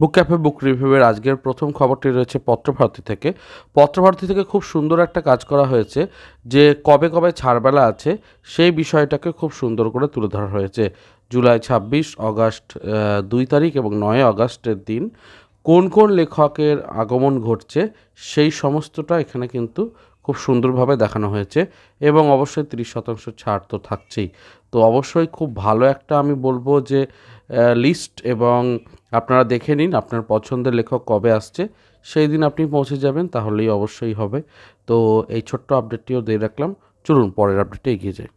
বুক cafe বুক রিভিউয়ের আজকের প্রথম খবরটি রয়েছে পত্রভারতী থেকে। পত্রভারতী থেকে খুব সুন্দর একটা কাজ করা হয়েছে যে কবে কবে ছাড়বেলা আছে সেই বিষয়টাকে খুব সুন্দর করে তুলে ধরা হয়েছে। জুলাই ছাব্বিশ, অগাস্ট দুই তারিখ এবং নয় আগস্টের দিন কোন কোন লেখকের আগমন ঘটছে সেই সমস্তটা এখানে কিন্তু খুব সুন্দরভাবে দেখানো হয়েছে এবং অবশ্যই তিরিশ শতাংশ ছাড় তো থাকছেই। তো অবশ্যই খুব ভালো একটা আমি বলব যে লিস্ট এবং আপনারা দেখে নিন আপনার পছন্দের লেখক কবে আসছে। সেই দিন আপনি পৌঁছে যাবেন, তাহলেই অবশ্যই হবে। তো এই ছোট্ট আপডেটটিও দিয়ে রাখলাম। চলুন, পরের আপডেটে এগিয়ে যাই।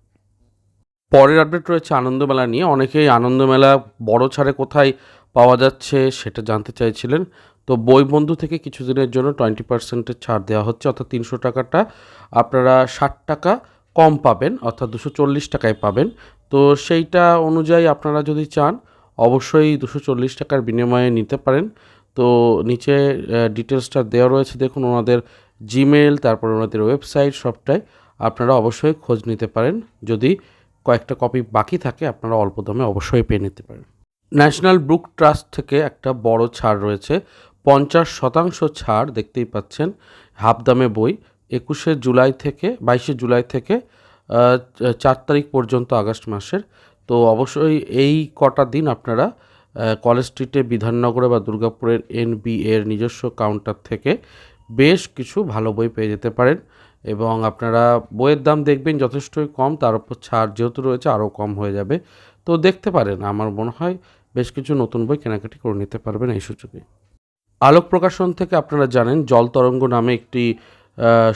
পরের আপডেট রয়েছে আনন্দমেলা নিয়ে। অনেকেই আনন্দমেলা বড় ছাড়ে কোথায় পাওয়া যাচ্ছে সেটা জানতে চাইছিলেন। তো বই বন্ধু থেকে কিছুদিনের জন্য টোয়েন্টি পার্সেন্টের ছাড় দেওয়া হচ্ছে, অর্থাৎ তিনশো টাকাটা আপনারা ষাট টাকা কম পাবেন, অর্থাৎ দুশো চল্লিশ টাকায় পাবেন। তো সেইটা অনুযায়ী আপনারা যদি চান অবশ্যই দুশো চল্লিশ টাকার বিনিময়ে নিতে পারেন। তো নিচে ডিটেলসটা দেওয়া রয়েছে। দেখুন, ওনাদের জিমেল তারপর ওনাদের ওয়েবসাইট সবটাই আপনারা অবশ্যই খোঁজ নিতে পারেন। যদি কয়েকটা কপি বাকি থাকে, আপনারা অল্প দামে অবশ্যই পেয়ে নিতে পারেন। ন্যাশনাল বুক ট্রাস্ট থেকে একটা বড় ছাড় রয়েছে। পঞ্চাশ শতাংশ ছাড় দেখতেই পাচ্ছেন। হাফ দামে বই। একুশে জুলাই থেকে, বাইশে জুলাই থেকে চার তারিখ পর্যন্ত আগস্ট মাসের। তো অবশ্যই এই কটা দিন আপনারা কলেজ স্ট্রিটে, বিধাননগরে বা দুর্গাপুরের এনবি এর নিজস্ব কাউন্টার থেকে বেশ কিছু ভালো বই পেয়ে যেতে পারেন এবং আপনারা বইয়ের দাম দেখবেন যথেষ্টই কম, তার উপর ছাড় যেহেতু রয়েছে আরও কম হয়ে যাবে। তো দেখতে পারেন, আমার মনে হয় বেশ কিছু নতুন বই কেনাকাটি করে নিতে পারবেন এই সুযোগে। আলোক প্রকাশন থেকে আপনারা জানেন, জল তরঙ্গ নামে একটি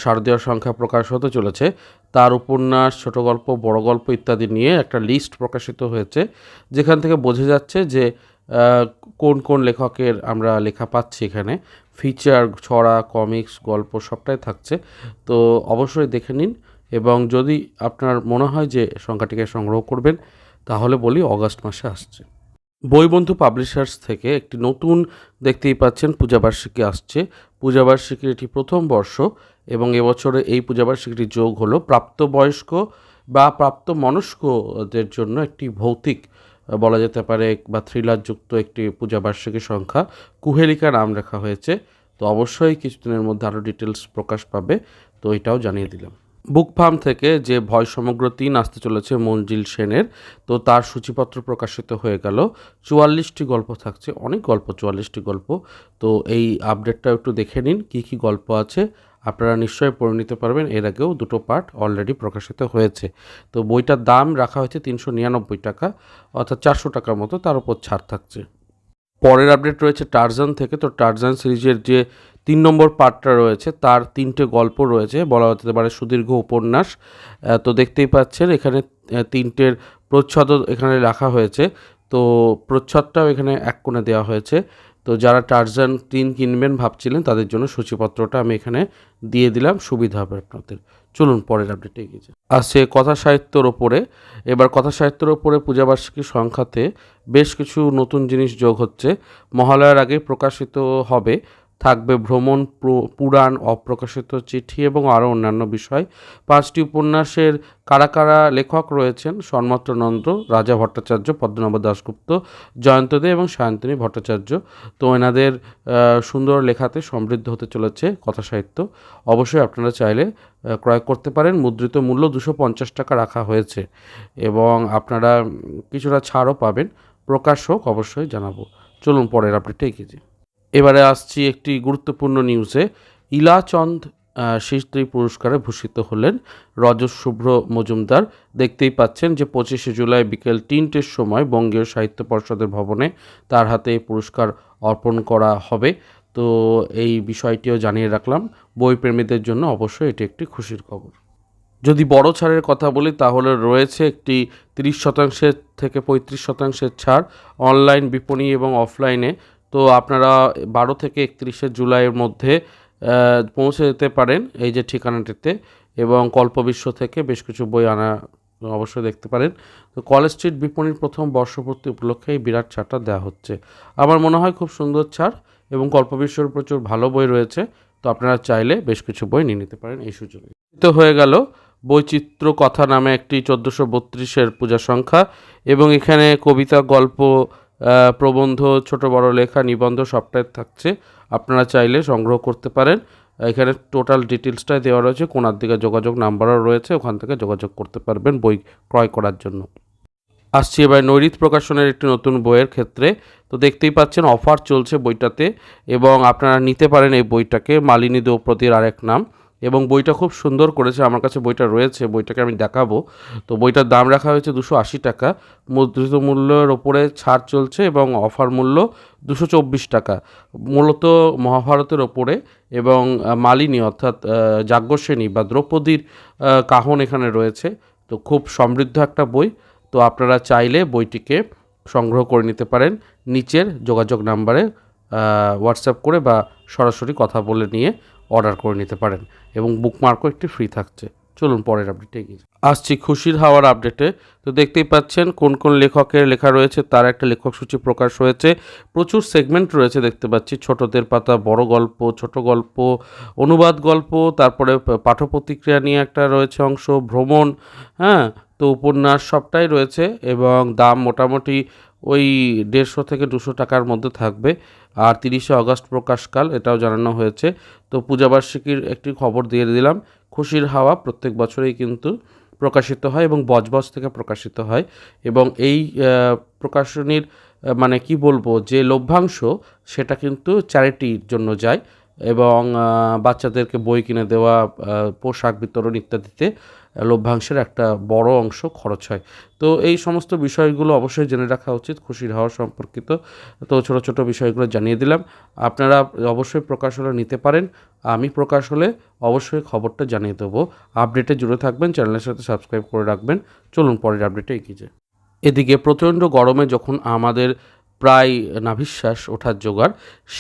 শারদীয় সংখ্যা প্রকাশ হতে চলেছে। তার উপন্যাস, ছোট গল্প, বড় গল্প ইত্যাদি নিয়ে একটা লিস্ট প্রকাশিত হয়েছে, যেখান থেকে বোঝা যাচ্ছে যে কোন কোন লেখকের আমরা লেখা পাচ্ছি এখানে। ফিচার ছড়া কমিক্স গল্প সবটাই থাকছে। তো অবশ্যই দেখে নিন এবং যদি আপনার মনে হয় যে সংখ্যাটিকে সংগ্রহ করবেন, তাহলে বলি অগাস্ট মাসে আসছে। বইবন্ধু পাবলিশার্স থেকে একটি নতুন দেখতেই পাচ্ছেন পূজাবার্ষিকী আসছে। পূজাবার্ষিকীর এটি প্রথম বর্ষ এবং এবছরে এই পূজাবার্ষিকীটি যোগ হলো প্রাপ্তবয়স্ক বা প্রাপ্ত মনস্কদের জন্য একটি ভৌতিক বলা যেতে পারে, বা থ্রিলারযুক্ত একটি পূজাবার্ষিকী সংখ্যা। কুহেলিকা নাম রাখা হয়েছে। তো অবশ্যই কিছুদিনের মধ্যে আরও ডিটেলস প্রকাশ পাবে। তো এটাও জানিয়ে দিলাম। বুক ফার্ম থেকে যে ভয় সমগ্র তিন আসতে চলেছে মঞ্জিল সেনের, তো তার সূচিপত্র প্রকাশিত হয়ে গেল। চুয়াল্লিশটি গল্প থাকছে, অনেক গল্প, চুয়াল্লিশটি গল্প। তো এই আপডেটটা একটু দেখে নিন, কী কী গল্প আছে। আপনারা নিশ্চয়ই পড়ে নিতে পারবেন, এর আগেও দুটো পার্ট অলরেডি প্রকাশিত হয়েছে। তো বইটার দাম রাখা হয়েছে তিনশো নিরানব্বই টাকা, অর্থাৎ চারশো টাকার মতো, তার উপর ছাড় থাকছে। পরের আপডেট রয়েছে টারজান থেকে। তো টারজান সিরিজের যে তিন নম্বর পার্টটা রয়েছে, তার তিনটে গল্প রয়েছে, বলা হতে পারে সুদীর্ঘ উপন্যাস। তো দেখতেই পাচ্ছেন, এখানে তিনটের প্রচ্ছদ এখানে রাখা হয়েছে। তো প্রচ্ছদটাও এখানে এক কোণে দেওয়া হয়েছে। তো যারা টারজান তিন কিনবেন ভাবছিলেন, তাদের জন্য সূচিপত্রটা আমি এখানে দিয়ে দিলাম, সুবিধা হবে আপনাদের। চলুন পরের আপডেটে এগিয়ে যাই। আসছে কথা সাহিত্যর ওপরে। এবার কথা সাহিত্যের ওপরে পূজাবার্ষিকী সংখ্যাতে বেশ কিছু নতুন জিনিস যোগ হচ্ছে। মহালয়ার আগে প্রকাশিত হবে। থাকবে ভ্রমণ পুরাণ, অপ্রকাশিত চিঠি এবং আরও অন্যান্য বিষয়। পাঁচটি উপন্যাসের কারা কারা লেখক রয়েছেন? সন্মত্র রাজা ভট্টাচার্য, পদ্মনাভ দাশগুপ্ত, জয়ন্তদে এবং সায়ন্তনী ভট্টাচার্য। তো এনাদের সুন্দর লেখাতে সমৃদ্ধ হতে চলেছে কথা সাহিত্য। অবশ্যই আপনারা চাইলে ক্রয় করতে পারেন। মুদ্রিত মূল্য দুশো পঞ্চাশ টাকা রাখা হয়েছে এবং আপনারা কিছুটা ছাড়ও পাবেন। প্রকাশ হোক, অবশ্যই জানাব। চলুন, পরের আপডেটে এগিয়ে এবারে আসছি একটি গুরুত্বপূর্ণ নিউজে ইলাচন্দ শীর্ষী পুরস্কারে ভূষিত হলেন রজত শুভ্র মজুমদার। দেখতেই পাচ্ছেন যে পঁচিশে জুলাই বিকেল তিনটের সময় বঙ্গীয় সাহিত্য পর্ষদের ভবনে তার হাতে পুরস্কার অর্পণ করা হবে। তো এই বিষয়টিও জানিয়ে রাখলাম। বই প্রেমীদের জন্য অবশ্যই এটি একটি খুশির খবর। যদি বড় ছাড়ের কথা বলি, তাহলে রয়েছে একটি তিরিশ শতাংশের থেকে পঁয়ত্রিশ শতাংশের ছাড়। অনলাইন, বিপণী এবং অফলাইনে তো আপনারা বারো থেকে একত্রিশে জুলাইয়ের মধ্যে পৌঁছে যেতে পারেন এই যে ঠিকানাটিতে এবং কল্পবিশ্ব থেকে বেশ কিছু বই আনা অবশ্যই দেখতে পারেন। তো কলেজ স্ট্রিট বিপণীর প্রথম বর্ষপূর্তি উপলক্ষে এই বিরাট ছাড়টা দেওয়া হচ্ছে। আমার মনে হয় খুব সুন্দর ছাড় এবং কল্পবিশ্বর প্রচুর ভালো বই রয়েছে, তো আপনারা চাইলে বেশ কিছু বই নিয়ে নিতে পারেন এই সুযোগে। তো হয়ে গেল বৈচিত্র্য কথা নামে একটি চোদ্দোশো বত্রিশের পূজা সংখ্যা এবং এখানে কবিতা, গল্প প্রবন্ধ, ছোট বড় লেখা, নিবন্ধ সবটাই থাকছে। আপনারা চাইলে সংগ্রহ করতে পারেন। এখানে টোটাল ডিটেলসটাই দেওয়া রয়েছে। কোনার দিকে যোগাযোগ নাম্বারও রয়েছে। ওখান থেকে যোগাযোগ করতে পারবেন বই ক্রয় করার জন্য। আসছি এবার নৈরিত প্রকাশনের একটি নতুন বইয়ের ক্ষেত্রে। তো দেখতেই পাচ্ছেন অফার চলছে বইটাতে এবং আপনারা নিতে পারেন এই বইটাকে। মালিনী দ্রৌপদীর আরেক নাম। এবং বইটা খুব সুন্দর করেছে, আমার কাছে বইটা রয়েছে, বইটাকে আমি দেখাবো। তো বইটার দাম রাখা হয়েছে দুশো আশি টাকা মুদ্রিত মূল্যের ওপরে ছাড় চলছে এবং অফার মূল্য দুশো চব্বিশ টাকা। মূলত মহাভারতের ওপরে এবং মালিনী অর্থাৎ যাজ্ঞসেনী বা দ্রৌপদীর কাহন এখানে রয়েছে। তো খুব সমৃদ্ধ একটা বই। তো আপনারা চাইলে বইটিকে সংগ্রহ করে নিতে পারেন। নিচের যোগাযোগ নাম্বারে হোয়াটসঅ্যাপ করে বা সরাসরি কথা বলে নিয়ে অর্ডার করে নিতে পারেন এবং বুকমার্কও একটি ফ্রি থাকছে। চলুন পরের আপডেটে এগিয়ে আসছি খুশির হাওয়ার আপডেটে তো দেখতেই পাচ্ছেন কোন কোন লেখকের লেখা রয়েছে, তার একটা লেখক সূচি প্রকাশ হয়েছে। প্রচুর সেগমেন্ট রয়েছে দেখতে পাচ্ছি, ছোটদের পাতা, বড় গল্প, ছোট গল্প, অনুবাদ গল্প, তারপরে প- পাঠ্যপ্রতিক্রিয়া নিয়ে একটা রয়েছে অংশ, ভ্রমণ হ্যাঁ? তো উপন্যাস সবটাই রয়েছে এবং দাম মোটামুটি ওই দেড়শো থেকে দুশো টাকার মধ্যে থাকবে। আর তিরিশে আগস্ট প্রকাশকাল, এটাও জানানো হয়েছে। তো পূজাবার্ষিকীর একটি খবর দিয়ে দিলাম, খুশির হাওয়া প্রত্যেক বছরেই কিন্তু প্রকাশিত হয় এবং বজবজ থেকে প্রকাশিত হয় এবং এই প্রকাশনীর মানে কি বলব, যে লভ্যাংশ, সেটা কিন্তু চ্যারিটির জন্য যায়। এবং বাচ্চাদেরকে বই কিনে দেওয়া পোশাক বিতরণ ইত্যাদিতে লভ্যাংশের একটা বড় অংশ খরচ হয়। তো এই সমস্ত বিষয়গুলো অবশ্যই জেনে রাখা উচিত, খুশির হওয়া সম্পর্কিত। তো ছোট ছোট বিষয়গুলো জানিয়ে দিলাম। আপনারা অবশ্যই প্রকাশ হলে নিতে পারেন। আমি প্রকাশ হলে অবশ্যই খবরটা জানিয়ে দেবো। আপডেটে জুড়ে থাকবেন, চ্যানেলের সাথে সাবস্ক্রাইব করে রাখবেন। চলুন পরের আপডেটে এগিয়ে যাই। এদিকে প্রচণ্ড গরমে যখন আমাদের প্রায় নাভিশ্বাস ওঠার জোগাড়।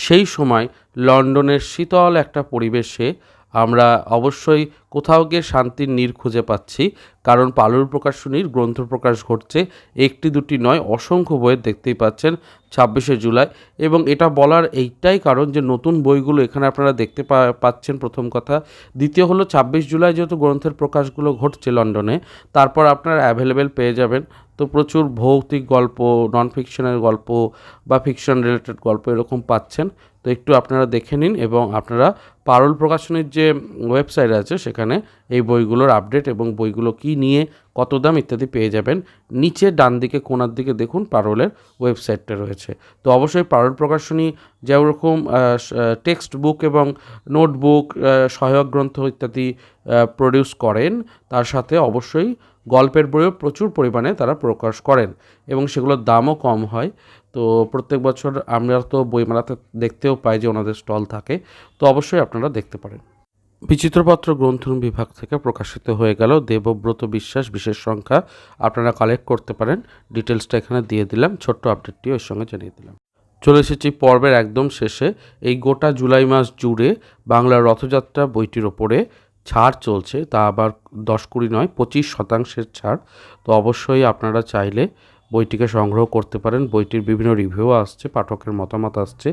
সেই সময় লন্ডনের শীতল একটা পরিবেশে আমরা অবশ্যই কোথাও গিয়ে শান্তির নীর খুঁজে পাচ্ছি, কারণ পালুর প্রকাশনীর গ্রন্থ প্রকাশ ঘটছে, একটি দুটি নয়, অসংখ্য বইয়ের দেখতেই পাচ্ছেন ছাব্বিশে জুলাই। এবং এটা বলার এইটাই কারণ যে নতুন বইগুলো এখানে আপনারা দেখতে পাচ্ছেন প্রথম কথা। দ্বিতীয় হলো ছাব্বিশ জুলাই যেহেতু গ্রন্থের প্রকাশগুলো ঘটছে লন্ডনে, তারপর আপনারা অ্যাভেলেবেল পেয়ে যাবেন। তো প্রচুর ভৌতিক গল্প নন ফিকশনের গল্প বা ফিকশন রিলেটেড গল্প এরকম পাচ্ছেন। তো একটু আপনারা দেখে নিন এবং আপনারা পারল প্রকাশনীর যে ওয়েবসাইট আছে সেখানে এই বইগুলোর আপডেট এবং বইগুলো কি নিয়ে কত দাম ইত্যাদি পেয়ে যাবেন, নিচে ডান দিকে কোনার দিকে দেখুন পারলের ওয়েবসাইটটা রয়েছে। তো অবশ্যই পারল প্রকাশনী যেরকম টেক্সট বুক এবং নোটবুক সহায়ক গ্রন্থ ইত্যাদি প্রডিউস করেন, তার সাথে অবশ্যই গল্পের বইও প্রচুর পরিমাণে তারা প্রকাশ করেন এবং সেগুলোর দামও কম হয়। তো প্রত্যেক বছর আমরা তো বইমেলাতে দেখতেও পাই যে ওনাদের স্টল থাকে। তো অবশ্যই আপনারা দেখতে পারেন। বিচিত্রপত্র গ্রন্থন বিভাগ থেকে প্রকাশিত হয়ে গেল দেবব্রত বিশ্বাস বিশেষ সংখ্যা। আপনারা কালেক্ট করতে পারেন। ডিটেলসটা এখানে দিয়ে দিলাম। ছোট্ট আপডেটটিও এর সঙ্গে জানিয়ে দিলাম। চলে এসেছি পর্বের একদম শেষে। এই গোটা জুলাই মাস জুড়ে বাংলার রথযাত্রা বইটির ওপরে। ছাড় চলছে, তা আবার দশ কুড়ি নয়, পঁচিশ শতাংশের ছাড়। তো অবশ্যই আপনারা চাইলে বইটিকে সংগ্রহ করতে পারেন। বইটির বিভিন্ন রিভিউ আসছে, পাঠকের মতামত আসছে।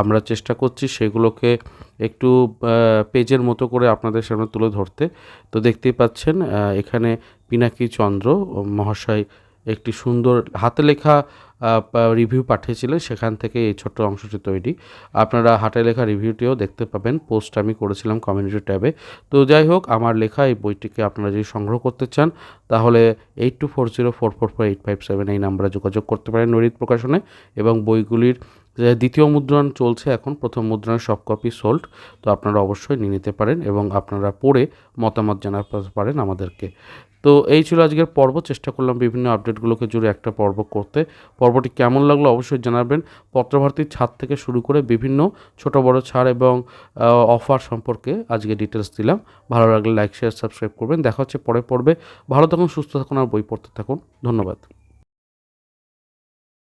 আমরা চেষ্টা করছি সেগুলোকে একটু পেজের মতো করে আপনাদের সামনে তুলে ধরতে। তো দেখতেই পাচ্ছেন এখানে পিনাকি চন্দ্র, মহাশয় একটি সুন্দর হাতে লেখা রিভিউ পাঠিয়েছিলেন। সেখান থেকে এই ছোট্ট অংশটি তৈরি। আপনারা হাতে লেখা রিভিউটিও দেখতে পাবেন। পোস্ট আমি করেছিলাম কমিউনিটি ট্যাবে। তো যাই হোক, আমার লেখা এই বইটিকে আপনারা যদি সংগ্রহ করতে চান, তাহলে eight two four zero four four four eight five seven এই নাম্বারে যোগাযোগ করতে পারেন নরিত প্রকাশনে। এবং বইগুলির দ্বিতীয় মুদ্রণ চলছে এখন, প্রথম মুদ্রণের সব কপি সোল্ড তো আপনারা অবশ্যই নিয়ে নিতে পারেন এবং আপনারা পড়ে মতামত জানাতে পারেন আমাদেরকে। তো এই ছিল আজকের পর্ব। চেষ্টা করলাম বিভিন্ন আপডেটগুলোকে জুড়ে একটা পর্ব করতে। পর্বটি কেমন লাগল অবশ্যই জানাবেন। পত্রভারতীর ছাদ থেকে শুরু করে বিভিন্ন ছোট, বড় ছাড় এবং অফার সম্পর্কে আজকে ডিটেলস দিলাম। ভালো লাগলে লাইক শেয়ার সাবস্ক্রাইব করবেন। দেখা হচ্ছে পরে পর্বে। ভালো থাকুন, সুস্থ থাকুন আর বই পড়তে থাকুন। ধন্যবাদ।